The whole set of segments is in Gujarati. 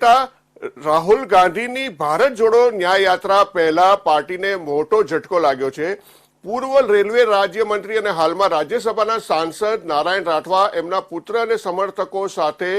નેતા રાહુલ ગાંધીની ભારત જોડો ન્યાય યાત્રા પહેલા પાર્ટીને મોટો ઝટકો લાગ્યો છે. પૂર્વ રેલવે રાજ્યમંત્રી અને હાલમાં રાજ્યસભાના સાંસદ નારાયણ રાઠવા એમના પુત્ર અને સમર્થકો સાથે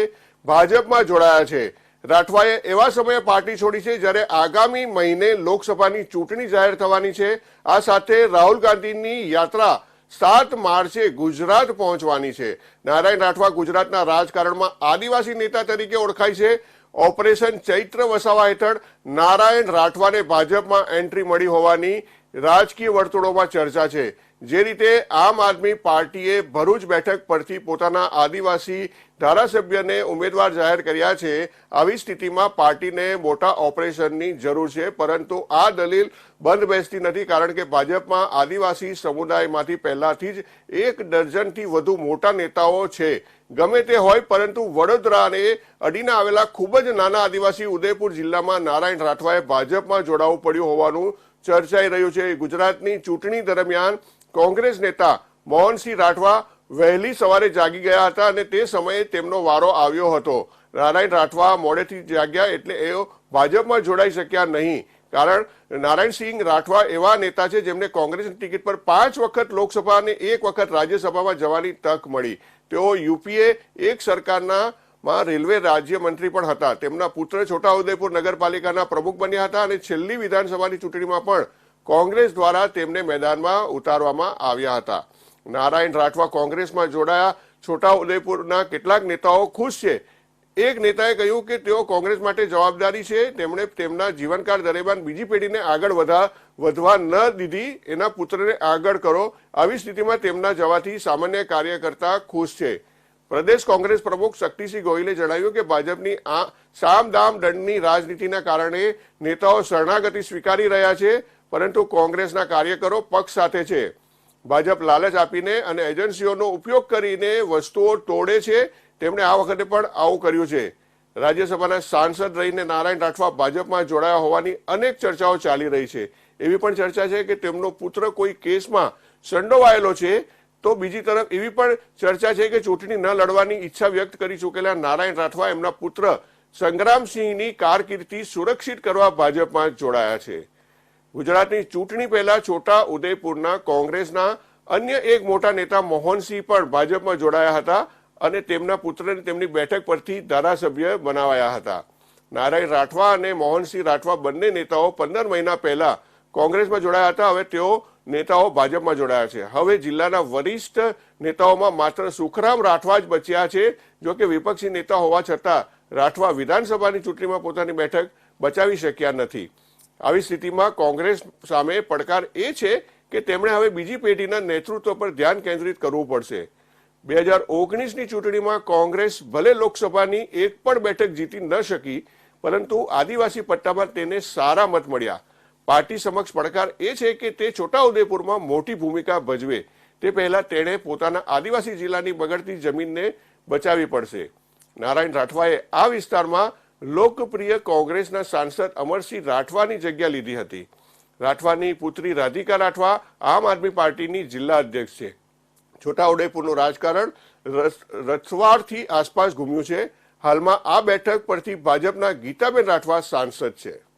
ભાજપમાં જોડાયા છે. રાઠવાએ એવા સમયે પાર્ટી છોડી છે જ્યારે આગામી મહિને લોકસભાની ચૂંટણી જાહેર થવાની છે. આ સાથે રાહુલ ગાંધીની યાત્રા સાત માર્ચે ગુજરાત પહોંચવાની છે. નારાયણ રાઠવા ગુજરાતના રાજકારણમાં આદિવાસી નેતા તરીકે ઓળખાય છે. ઓપરેશન ચૈત્ર વસાવા હેઠળ નારાયણ રાઠવાને ભાજપમાં એન્ટ્રી મળી હોવાની રાજકીય વર્તુળોમાં ચર્ચા છે. જે રીતે આમ આદમી પાર્ટીએ ભરૂચ બેઠક પરથી પોતાના આદિવાસી ધારાસભ્યને ઉમેદવાર જાહેર કર્યા છે, આવી સ્થિતિમાં પાર્ટીને મોટા ઓપરેશનની જરૂર છે, પરંતુ આ દલીલ બંધ બેસતી નથી, કારણ કે ભાજપમાં આદિવાસી સમુદાયમાંથી પહેલાથી જ એક ડઝનથી વધુ મોટા નેતાઓ છે. ગમે તે હોય, પરંતુ વડોદરાને અડીના આવેલા ખૂબ જ નાના આદિવાસી ઉદયપુર જિલ્લામાં નારાયણ રાઠવાએ ભાજપમાં જોડાવું પડ્યું હોવાનું ચર્ચાઈ રહ્યું છે. ગુજરાતની ચૂંટણી દરમિયાન કોંગ્રેસ નેતા મોહનસિંહ રાઠવા વહેલી સવારે જાગી ગયા હતા અને તે સમયે તેમનો વારો આવ્યો હતો. નારાયણ રાઠવા મોડેથી જાગ્યા એટલે એઓ ભાજપમાં જોડાઈ શક્યા નહીં. કારણ નારાયણસિંહ રાઠવા એવા નેતા છે જેમને કોંગ્રેસની ટિકિટ પર પાંચ વખત લોકસભા અને એક વખત રાજ્યસભામાં જવાની તક મળી. તેઓ યુપીએ એક સરકારના માં રેલવે રાજ્યમંત્રી પણ હતા. તેમના પુત્ર છોટાઉદેપુર નગરપાલિકાના પ્રમુખ બન્યા હતા અને છેલ્લી વિધાનસભાની ચૂંટણીમાં પણ કોંગ્રેસ દ્વારા તેમને મેદાનમાં ઉતારવામાં આવ્યા હતા. નારાયણ રાઠવા કોંગ્રેસમાં જોડાયા. છોટાઉદેપુરના કેટલાક નેતાઓ ખુશ છે. એક નેતાએ કહ્યું કે તેઓ કોંગ્રેસ માટે જવાબદારી છે. તેમણે તેમના જીવનકાળ દરમિયાન બીજી પેઢીને આગળ વધા, વધવા ન દીધી. એના પુત્રને આગળ કરો. આવી સ્થિતિમાં તેમના જવાથી સામાન્ય કાર્યકર્તા ખુશ છે. પ્રદેશ કોંગ્રેસ પ્રમુખ શક્તિસિંહ ગોહિલે જણાવ્યું કે ભાજપની આ સામ દામ દંડની રાજનીતિના કારણે નેતાઓ શરણાગતિ સ્વીકારી રહ્યા છે. પરંતુ કોંગ્રેસના કાર્યકરો પક્ષ સાથે છે. ભાજપ લાલચ આપીને અને એજન્સીઓનો ઉપયોગ કરીને વસ્તુઓ તોડે છે. તેમણે આ વખતે પણ આવું કર્યું છે. રાજ્યસભાના સાંસદ રહીને નારાયણ રાઠવા ભાજપમાં જોડાયા હોવાની અનેક ચર્ચાઓ ચાલી રહી છે. એવી પણ ચર્ચા છે કે તેમનો પુત્ર કોઈ કેસમાં સંડોવાયેલો છે તો બીજી તરફ એવી પણ ચર્ચા છે કે ચૂંટણી ન લડવાની ઈચ્છા વ્યક્ત કરી ચૂકેલા નારાયણ રાઠવા એમના પુત્ર સંગ્રામસિંહની કારકિર્દી સુરક્ષિત કરવા ભાજપમાં જોડાયા છે. ગુજરાતની ચૂંટણી પહેલા છોટા ઉદયપુરના કોંગ્રેસના અન્ય એક મોટા નેતા મોહનસિંહ પણ ભાજપમાં જોડાયા હતા અને તેમના પુત્રને તેમની બેઠક પરથી ધારાસભ્ય બનાવાયા હતા. નારાયણ રાઠવા અને મોહનસિંહ રાઠવા બંને નેતાઓ પંદર મહિના પહેલા કોંગ્રેસમાં જોડાયા હતા. હવે તેઓ નેતાઓ ભાજપમાં જોડાયા છે. હવે જિલ્લાના વરિષ્ઠ નેતાઓમાં માત્ર સુખરામ રાઠવા જ બચ્યા છે. જો કે વિપક્ષી નેતા હોવા છતાં રાઠવા વિધાનસભાની ચૂંટણીમાં પોતાની બેઠક બચાવી શક્યા નથી. આવી સ્થિતિમાં કોંગ્રેસ સામે પડકાર એ છે કે તેમણે હવે બીજી પેઢીના નેતૃત્વ પર ધ્યાન કેન્દ્રિત કરવું પડશે. બે હજાર ઓગણીસની ચૂંટણીમાં કોંગ્રેસ ભલે લોકસભાની એક પણ બેઠક જીતી ન શકી, પરંતુ આદિવાસી પટ્ટામાં તેને સારા મત મળ્યા. પાર્ટી સમક્ષ પડકાર એ છે કે તે છોટાઉદેપુરમાં મોટી ભૂમિકા ભજવે. તે પહેલા તેણે પોતાના આદિવાસી જિલ્લાની બગડતી જમીનને બચાવવી પડશે. નારાયણ રાઠવાએ આ વિસ્તારમાં લોકપ્રિય કોંગ્રેસના સાંસદ અમરસિંહ રાઠવાની જગ્યા લીધી હતી. રાઠવાની પુત્રી રાધિકા રાઠવા આમ આદમી પાર્ટીની જિલ્લા અધ્યક્ષ છે. છોટાઉદેપુરનું રાજકારણ રસ- રથવાડથી આસપાસ ઘૂમ્યું છે. હાલમાં આ બેઠક પરથી ભાજપના ગીતાબેન રાઠવા સાંસદ છે.